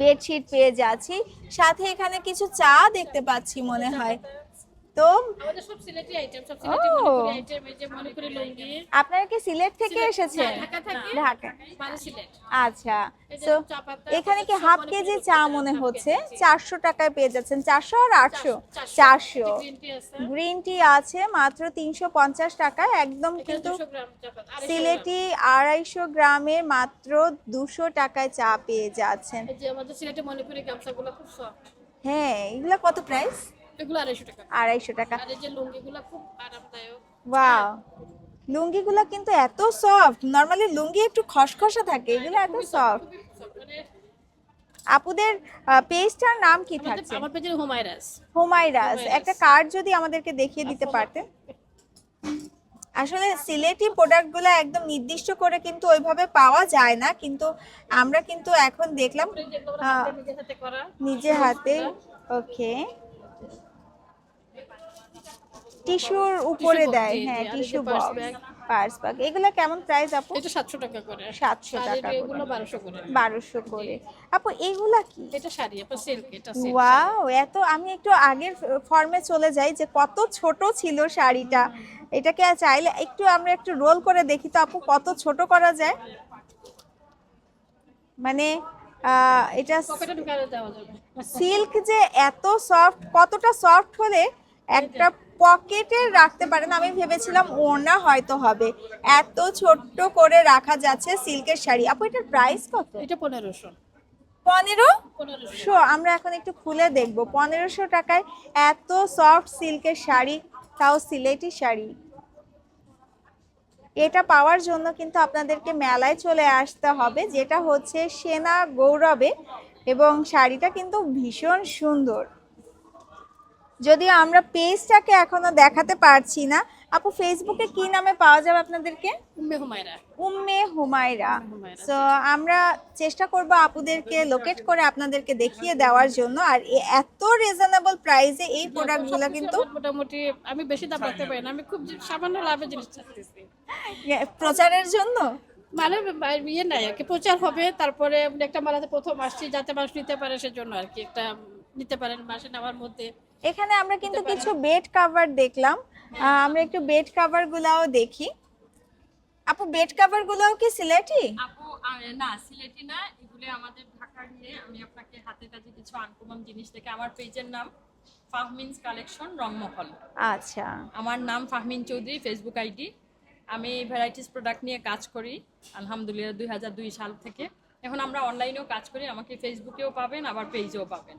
Bedsheet পেয়ে যাচ্ছি। সাথে এখানে কিছু চা দেখতে পাচ্ছি মনে হয়। তো আমাদের সব সিলেটি আইটেম সব সিলেটি। মণিপুরি আইটেম এই যে মণিপুরি লুঙ্গি। আপনারা কি সিলেট থেকে এসেছেন হ্যাঁ, ঢাকা থেকে। ঢাকা। মানে সিলেট। আচ্ছা। তো এখানে কি হাফ কেজি চা মনে হচ্ছে? জি। চারশো টাকায় পেয়ে যাচ্ছেন। চারশো আর আটশো? চারশো। গ্রিন টি আছে। মাত্র তিনশো পঞ্চাশ টাকায়। একদম কিন্তু 200 250 সিলেটি আড়াইশো গ্রামের মাত্র দুশো টাকায় চা পেয়ে যাচ্ছেন। এই যে আমাদের সিলেটে মণিপুরি গামছাগুলো খুব সফট হ্যাঁ এগুলো কত প্রাইস এগুলো আড়াইশো টাকা। আড়াইশো টাকা। আর এই যে লুঙ্গিগুলো খুব আরামদায়ক। ওয়াও। লুঙ্গিগুলো কিন্তু এত সফট। নর্মালি লুঙ্গি একটু খসখসা থাকে এগুলো এত সফট। মানে আপুদের পেজটার নাম কি থাকছে? আমার পেজের হুমায়রাস। হুমায়রাস। একটা কার্ড যদি আমাদেরকে দেখিয়ে দিতে পারতেন। আসলে সিলেটি প্রোডাক্টগুলো একদম নির্দিষ্ট করে কিন্তু ওইভাবে পাওয়া যায় না। কিন্তু আমরা কিন্তু এখন দেখলাম নিজে হাতে। ওকে। টিস্যুর উপরে দেয় হ্যাঁ টিস্যু বক্স পার্স ব্যাগ এগুলো কেমন প্রাইস আপু? এটা সাতশো টাকা করে। 700 টাকা এগুলো বারোশো করে। বারোশো করে। আপু এগুলা কি? এটা শাড়ি আপনার সিল্ক এটা silk ওয়াও এত আমি একটু আগের ফর্মে চলে যাই যে কত ছোট ছিল শাড়িটা। এটাকে চাইলে একটু আমরা একটু রোল করে দেখি তো আপু কত ছোট করা যায়? মানে এটা সিল্ক যে এত সফট কতটা সফট হলে একটা পকেটে রাখতে পারেন আমি ভেবেছিলাম ওড়না হয়তো হবে। এত ছোট্ট করে রাখা যাচ্ছে সিল্কের শাড়ি। আপু এটার প্রাইস কত? এটা পনেরোশো। পনেরো? পনেরোশো। শো আমরা এখন একটু খুলে দেখব। পনেরোশো টাকায় এত সফট সিল্কের শাড়ি তাও সিলেটি শাড়ি। এটা পাওয়ার জন্য কিন্তু আপনাদেরকে মেলায় চলে আসতে হবে যেটা হচ্ছে সেনা গৌরবে। এবং শাড়িটা কিন্তু ভীষণ সুন্দর। যদিও আমরা পেজটাকে এখনও দেখাতে পারছি না আপু ফেসবুকে কি নামে পাওয়া যাবে আপনাদেরকে? উম্মে হুমায়রা। উম্মে হুমায়রা। হুমায়রা, সো আমরা চেষ্টা করব আপুদেরকে লোকেট করে আপনাদেরকে দেখিয়ে দেওয়ার জন্য। আর এত রিজনেবল প্রাইসে এই প্রোডাক্টগুলো কিন্তু মোটামুটি আমি বেশি দাম রাখতে পারি না আমি খুব সামান্য লাভের জিনিস চাচ্ছি। প্রচারের জন্য? মানে ইয়ে নাই আর কি প্রচার হবে তারপরে একটা মেলাতে প্রথম আসছি যাতে মানুষ নিতে পারে সেজন্য আর কি একটা নিতে পারেন মাসে নেওয়ার মধ্যে। এখানে আমরা কিন্তু কিছু বেড কাভার দেখলাম। আমরা একটু বেড কাভার গুলাও দেখি। আপু বেড কাভার গুলাও কি সিলেটি? আপু না সিলেটি না এগুলো আমাদের ঢাকার নিয়ে। আমি আপনাকে হাতে কাজে কিছু আনকমন জিনিস দেখে আমার পেজের নাম ফাহমিনস কালেকশন রংমহল আচ্ছা। আমার নাম ফাহমিন চৌধুরী ফেসবুক আইডি আমি ভ্যারাইটিস প্রোডাক্ট নিয়ে কাজ করি আলহামদুলিল্লাহ দুই হাজার দুই সাল থেকে। এখন আমরা অনলাইনেও কাজ করি আমাকে ফেসবুকেও পাবেন আবার পেজেও পাবেন।